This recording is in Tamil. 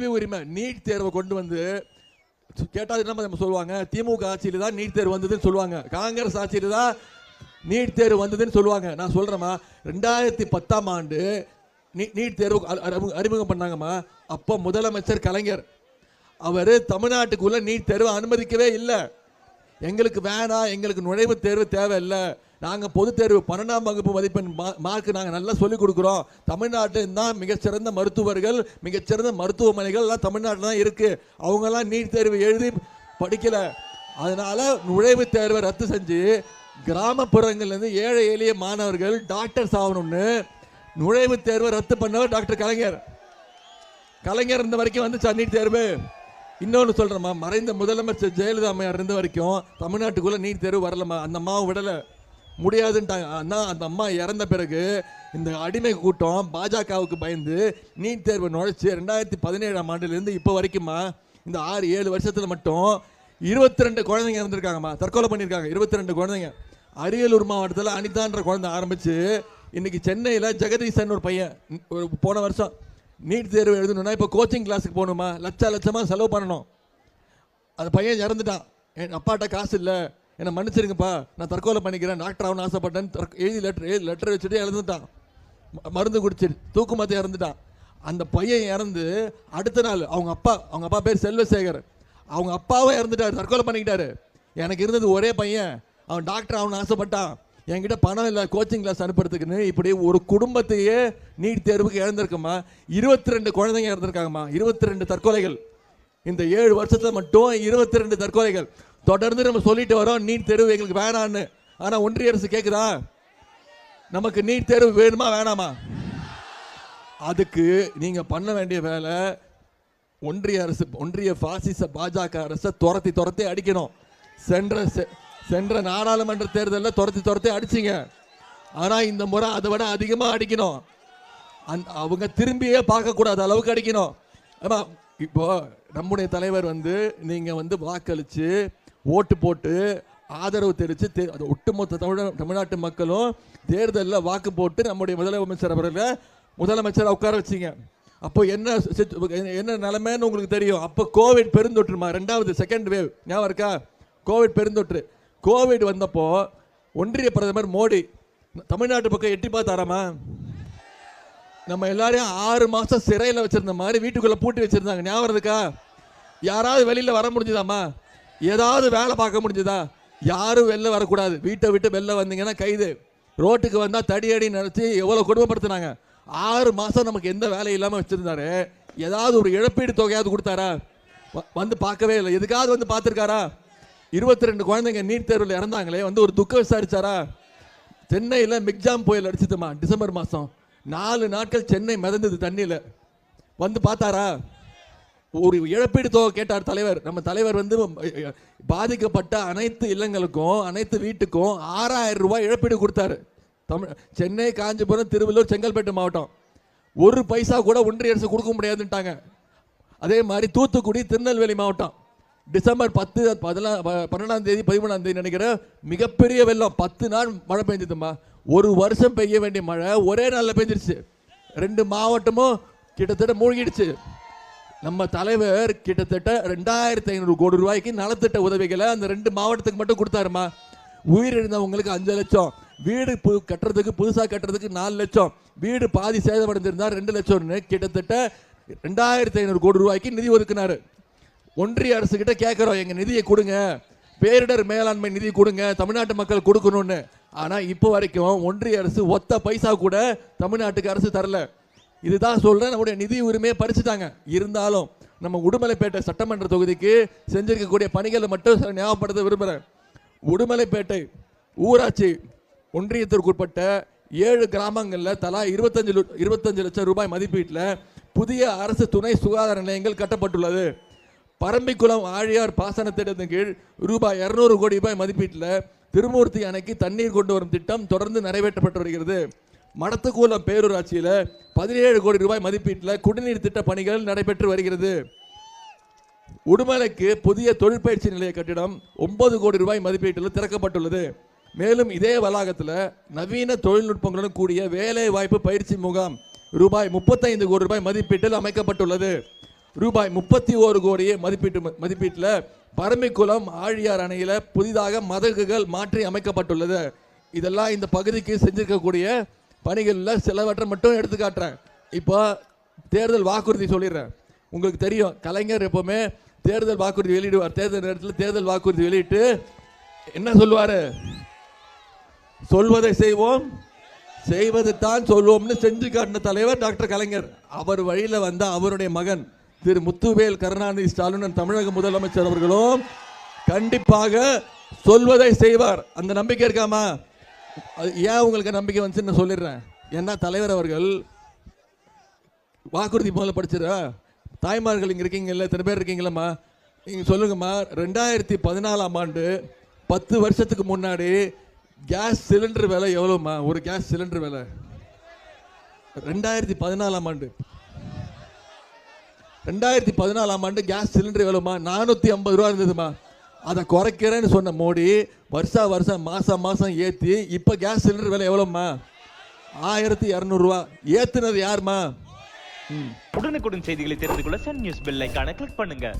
கல்வி உரிமை நீட் தேர்வை கொண்டு வந்து கேட்டால் என்ன சொல்லுவாங்க? திமுக ஆட்சியில் தான் நீட் தேர்வு வந்ததுன்னு சொல்லுவாங்க. காங்கிரஸ் ஆட்சியில் தான் நீட் தேர்வு வந்ததுன்னு சொல்லுவாங்க. நான் சொல்கிறேம்மா ரெண்டாயிரத்தி பத்தாம் ஆண்டு நீ நீட் தேர்வு அறிமுக- அறிமுகம் பண்ணாங்கம்மா. அப்போ முதலமைச்சர் கலைஞர் அவர் தமிழ்நாட்டுக்குள்ளே நீட் தேர்வை அனுமதிக்கவே இல்லை. எங்களுக்கு வேணாம் எங்களுக்கு நுழைவுத் தேர்வு தேவையில்லை. நாங்கள் பொதுத் தேர்வு பன்னெண்டாம் வகுப்பு மதிப்பெண் மா- மார்க் நாங்கள் நல்லா சொல்லிக் கொடுக்குறோம். தமிழ்நாட்டில் தான் மிகச்சிறந்த மருத்துவர்கள் மிகச்சிறந்த மருத்துவமனைகள் எல்லாம் தமிழ்நாட்டில் தான் இருக்குது அவங்கெல்லாம் நீட் தேர்வு எழுதி படிக்கலை. அதனால் நுழைவுத் தேர்வை ரத்து செஞ்சு கிராமப்புறங்கள்லேருந்து ஏழை எளிய மாணவர்கள் டாக்டர்ஸ் ஆகணும்னு நுழைவுத் தேர்வை ரத்து பண்ணவர் டாக்டர் கலைஞர். கலைஞர் இந்த வரைக்கும் வந்துச்சா நீட் தேர்வு? இன்னொன்று சொல்கிறேம்மா மறைந்த முதலமைச்சர் ஜெயலலிதா அம்மையார் இருந்த வரைக்கும் தமிழ்நாட்டுக்குள்ளே நீட் தேர்வு வரலம்மா. அந்த அம்மாவை விடலை. முடியாதுன்ட்டாங்க. ஆனால் அந்த அம்மா இறந்த பிறகு இந்த அடிமை கூட்டம் பாஜகவுக்கு பயந்து நீட் தேர்வு நுழைச்சி ரெண்டாயிரத்தி பதினேழாம் ஆண்டுலேருந்து இப்போ வரைக்குமா இந்த ஆறு ஏழு வருஷத்தில் மட்டும் இருபத்தி ரெண்டு குழந்தைங்க இருந்திருக்காங்கம்மா தற்கொலை பண்ணியிருக்காங்க. இருபத்தி ரெண்டு குழந்தைங்க. அரியலூர் மாவட்டத்தில் அனிதான்ற குழந்தை ஆரம்பித்து இன்றைக்கி சென்னையில் ஜெகதீசன் ஒரு பையன். ஒரு போன வருஷம் நீட் தேர்வு எழுதணும்னா இப்போ கோச்சிங் கிளாஸுக்கு போகணுமா? லட்ச லட்சமாக செலவு பண்ணணும். அந்த பையன் இறந்துட்டான். என் அப்பாட்ட காசு இல்லை. என்னை மன்னிச்சிருங்கப்பா. நான் தற்கொலை பண்ணிக்கிறேன். டாக்டர் ஆகணும்னு ஆசைப்பட்டேன்னு எழுதி லெட்டர் எழுதி லெட்டர் வச்சுட்டு இறந்துட்டான். மருந்து குடிச்சு தூக்கு மாற்றி இறந்துட்டான். அந்த பையன் இறந்து அடுத்த நாள் அவங்க அப்பா அவங்க அப்பா பேர் செல்வசேகர். அவங்க அப்பாவும் இறந்துட்டார். தற்கொலை பண்ணிக்கிட்டாரு. எனக்கு இருந்தது ஒரே பையன். அவன் டாக்டர் ஆகணும்னு ஆசைப்பட்டான். என்கிட்ட பணம் இல்லை கோச்சிங் கிளாஸ் அனுப்புறதுக்குன்னு இப்படி ஒரு குடும்பத்தையே நீட் தேர்வுக்கு இழந்திருக்குமா இருபத்தி ரெண்டு குழந்தைங்க இறந்துருக்காங்கம்மா. இருபத்தி ரெண்டு தற்கொலைகள். இந்த ஏழு வருஷத்தில் மட்டும் இருபத்தி ரெண்டு தற்கொலைகள். தொடர்ந்து நம்ம சொல்லிட்டு வரோம் நீட் தேர்வு எங்களுக்கு வேணான்னு. ஆனால் ஒன்றிய அரசு கேட்குதா நமக்கு நீட் தேர்வு வேணுமா வேணாமா? அதுக்கு நீங்கள் பண்ண வேண்டிய வேலை ஒன்றிய அரசு ஒன்றிய பாசிச பாஜக அரசை துரத்தி துரத்தி அடிக்கணும். சென்ற செ- சென்ற நாடாளுமன்ற தேர்தலில் துரத்தி துரத்தி அடிச்சிங்க. ஆனால் இந்த முறை அதை விட அதிகமாக அடிக்கணும். அந் அவங்க திரும்பியே பார்க்கக்கூடாத அளவுக்கு அடிக்கணும். ஆமாம் இப்போ நம்முடைய தலைவர் வந்து நீங்கள் வந்து வாக்களித்து ஓட்டு போட்டு ஆதரவு தெரிவித்து தே அது ஒட்டுமொத்த தமிழ் தமிழ்நாட்டு மக்களும் தேர்தலில் வாக்கு போட்டு நம்முடைய முதலமைச்சர் அவர்களை முதலமைச்சரை உட்கார வச்சிங்க. அப்போ என்ன என்ன நிலைமைன்னு உங்களுக்கு தெரியும். அப்போ கோவிட் பெருந்தொற்றுமா? ரெண்டாவது செகண்ட் வேவ் ஞாபகம் இருக்கா? கோவிட் பெருந்தொற்று. கோவிட் வந்தப்போ ஒன்றிய பிரதமர் மோடி தமிழ்நாட்டு பக்கம் எட்டி பார்த்தாராமா? நம்ம எல்லாரையும் ஆறு மாசம் சிறையில் வச்சிருந்த மாதிரி வீட்டுக்குள்ள பூட்டி வச்சிருந்தாங்க. ஞாபகம் இருக்கா யாராவது வெளியில வர முடிஞ்சுதாம்மா? ஏதாவது வேலை பார்க்க முடிஞ்சுதா? யாரும் வெளில வரக்கூடாது. வீட்டை விட்டு வெளில வந்தீங்கன்னா கைது. ரோட்டுக்கு வந்தால் தடி அடி எவ்வளோ எவ்வளவு கொடுமைப்படுத்தினாங்க ஆறு மாதம் நமக்கு எந்த வேலையும் இல்லாமல் வச்சுருந்தாரு. ஏதாவது ஒரு இழப்பீடு தொகையாவது கொடுத்தாரா? வந்து பார்க்கவே இல்லை. எதுக்காவது வந்து பார்த்துருக்காரா? இருபத்தி ரெண்டு குழந்தைங்க நீட் தேர்வில் இறந்தாங்களே வந்து ஒரு துக்கம் விசாரிச்சாரா? சென்னையில் மிக்ஜாம் புயல் அடிச்சுதுமா டிசம்பர் மாதம் நாலு நாட்கள் சென்னை மிதந்தது தண்ணியில். வந்து பார்த்தாரா? ஒரு இழப்பீடு தொகை கேட்டார் தலைவர். நம்ம தலைவர் வந்து பாதிக்கப்பட்ட அனைத்து இல்லங்களுக்கும் அனைத்து வீட்டுக்கும் ஆறாயிரம் ரூபாய் இழப்பீடு கொடுத்தாரு. தமிழ் சென்னை காஞ்சிபுரம் திருவள்ளூர் செங்கல்பட்டு மாவட்டம். ஒரு பைசா கூட ஒன்றிய அரசு கொடுக்க முடியாதுன்ட்டாங்க. அதே மாதிரி தூத்துக்குடி திருநெல்வேலி மாவட்டம். டிசம்பர் பத்து பதினா பன்னெண்டாம் தேதி பதிமூணாம் தேதி நினைக்கிறேன் மிகப்பெரிய வெள்ளம். பத்து நாள் மழை பெஞ்சதுமா ஒரு வருஷம் பெய்ய வேண்டிய மழை ஒரே நாளில் பெஞ்சிருச்சு. ரெண்டு மாவட்டமும் கிட்டத்தட்ட மூழ்கிடுச்சு. நம்ம தலைவர் கிட்டத்தட்ட ரெண்டாயிரத்தி ஐநூறு கோடி ரூபாய்க்கு நலத்திட்ட உதவிகளை அந்த ரெண்டு மாவட்டத்துக்கு மட்டும் கொடுத்தாருமா? உயிரிழந்தவங்களுக்கு அஞ்சு லட்சம். வீடு பு கட்டுறதுக்கு புதுசாக கட்டுறதுக்கு நாலு லட்சம். வீடு பாதி சேதமடைஞ்சிருந்தா ரெண்டு லட்சம்னு கிட்டத்தட்ட ரெண்டாயிரத்தி ஐநூறு கோடி ரூபாய்க்கு நிதி ஒதுக்குனாரு. ஒன்றிய அரசு கிட்ட கேட்குறோம் எங்கள் நிதியை கொடுங்க. பேரிடர் மேலாண்மை நிதி கொடுங்க தமிழ்நாட்டு மக்கள் கொடுக்கணும்னு. ஆனால் இப்போ வரைக்கும் ஒன்றிய அரசு ஒத்த பைசா கூட தமிழ்நாட்டுக்கு அரசு தரல. இதுதான் சொல்கிறேன் நம்முடைய நிதி உரிமையை பறிச்சுட்டாங்க. இருந்தாலும் நம்ம உடுமலைப்பேட்டை சட்டமன்ற தொகுதிக்கு செஞ்சிருக்கக்கூடிய பணிகளை மட்டும் சில ஞாபகப்படுத்த விரும்புகிறேன் உடுமலைப்பேட்டை ஊராட்சி ஒன்றியத்திற்குட்பட்ட ஏழு கிராமங்களில் தலா இருபத்தஞ்சு லு- இருபத்தஞ்சு லட்சம் ரூபாய் மதிப்பீட்டில் புதிய அரசு துணை சுகாதார நிலையங்கள் கட்டப்பட்டுள்ளது. பரம்பிக்குளம் ஆழியார் பாசன திட்டத்தின் கீழ் ரூபாய் இரநூறு கோடி ரூபாய் மதிப்பீட்டில் திருமூர்த்தி அணைக்கு தண்ணீர் கொண்டு வரும் திட்டம் தொடர்ந்து நிறைவேற்றப்பட்டு வருகிறது. மடத்துக்கூலம் பேரூராட்சியில் பதினேழு கோடி ரூபாய் மதிப்பீட்டில் குடிநீர் திட்ட பணிகள் நடைபெற்று வருகிறது. உடுமலைக்கு புதிய தொழிற்பயிற்சி நிலைய கட்டிடம் ஒன்பது கோடி ரூபாய் மதிப்பீட்டில் திறக்கப்பட்டுள்ளது. மேலும் இதே வளாகத்தில் நவீன தொழில்நுட்பங்களுடன் கூடிய வேலை வாய்ப்பு பயிற்சி முகாம் ரூபாய் முப்பத்தைந்து கோடி ரூபாய் மதிப்பீட்டில் அமைக்கப்பட்டுள்ளது. ரூபாய் முப்பத்தி ஓரு கோடியே மதிப்பீட்டு மதிப்பீட்டில் பரம்பிக்குளம் ஆழியார் அணையில் புதிதாக மதகுகள் மாற்றி அமைக்கப்பட்டுள்ளது. இதெல்லாம் இந்த பகுதிக்கு செஞ்சிருக்கக்கூடிய பணிகளில் சிலவற்றை மட்டும் எடுத்துக்காட்டுறேன். இப்போ தேர்தல் வாக்குறுதி சொல்லிடுறேன். உங்களுக்கு தெரியும் கலைஞர் எப்போவுமே தேர்தல் வாக்குறுதி வெளியிடுவார். தேர்தல் நேரத்தில் தேர்தல் வாக்குறுதி வெளியிட்டு என்ன சொல்லுவார்? சொல்வதை செய்வோம் செய்வதை தான் சொல்வோம்னு செஞ்சு காட்டின தலைவர் டாக்டர் கலைஞர். அவர் வழியில் வந்த அவருடைய மகன். திரு முத்துவேல் கருணாநிதி ஸ்டாலின் தமிழக முதலமைச்சர் அவர்களும் கண்டிப்பாக சொல்வதை செய்வார். அந்த நம்பிக்கை இருக்காமா? அது ஏன் உங்களுக்கு நம்பிக்கை வந்துச்சுன்னு நான் சொல்லிடுறேன். ஏன்னா தலைவர் அவர்கள் வாக்குறுதி முதல்ல படிச்சிடா தாய்மார்கள் இங்கே இருக்கீங்கல்ல இத்தனை பேர் இருக்கீங்களம்மா நீங்கள் சொல்லுங்கம்மா ரெண்டாயிரத்தி பதினாலாம் ஆண்டு பத்து வருஷத்துக்கு முன்னாடி கேஸ் சிலிண்டர் விலை எவ்வளோம்மா? ஒரு கேஸ் சிலிண்டர் விலை. ரெண்டாயிரத்தி பதினாலாம் ஆண்டு. ரெண்டாயிரத்தி பதினாலாம் ஆண்டு கேஸ் சிலிண்டர் எவ்வளோமா நானூற்றி ஐம்பது ரூபா இருந்ததுமா அதை குறைக்கிறேன்னு சொன்ன மோடி வருஷா வருஷம் மாதம் மாதம் ஏற்றி இப்போ கேஸ் சிலிண்டர் விலை எவ்வளோம்மா? ஆயிரத்தி இரநூறுவா. ஏற்றுனது யாரும்மா? உடனுக்குடன் செய்திகளை தெரிந்து கொள்ள சன் நியூஸ் பெல் ஐக்கான கிளிக் பண்ணுங்கள்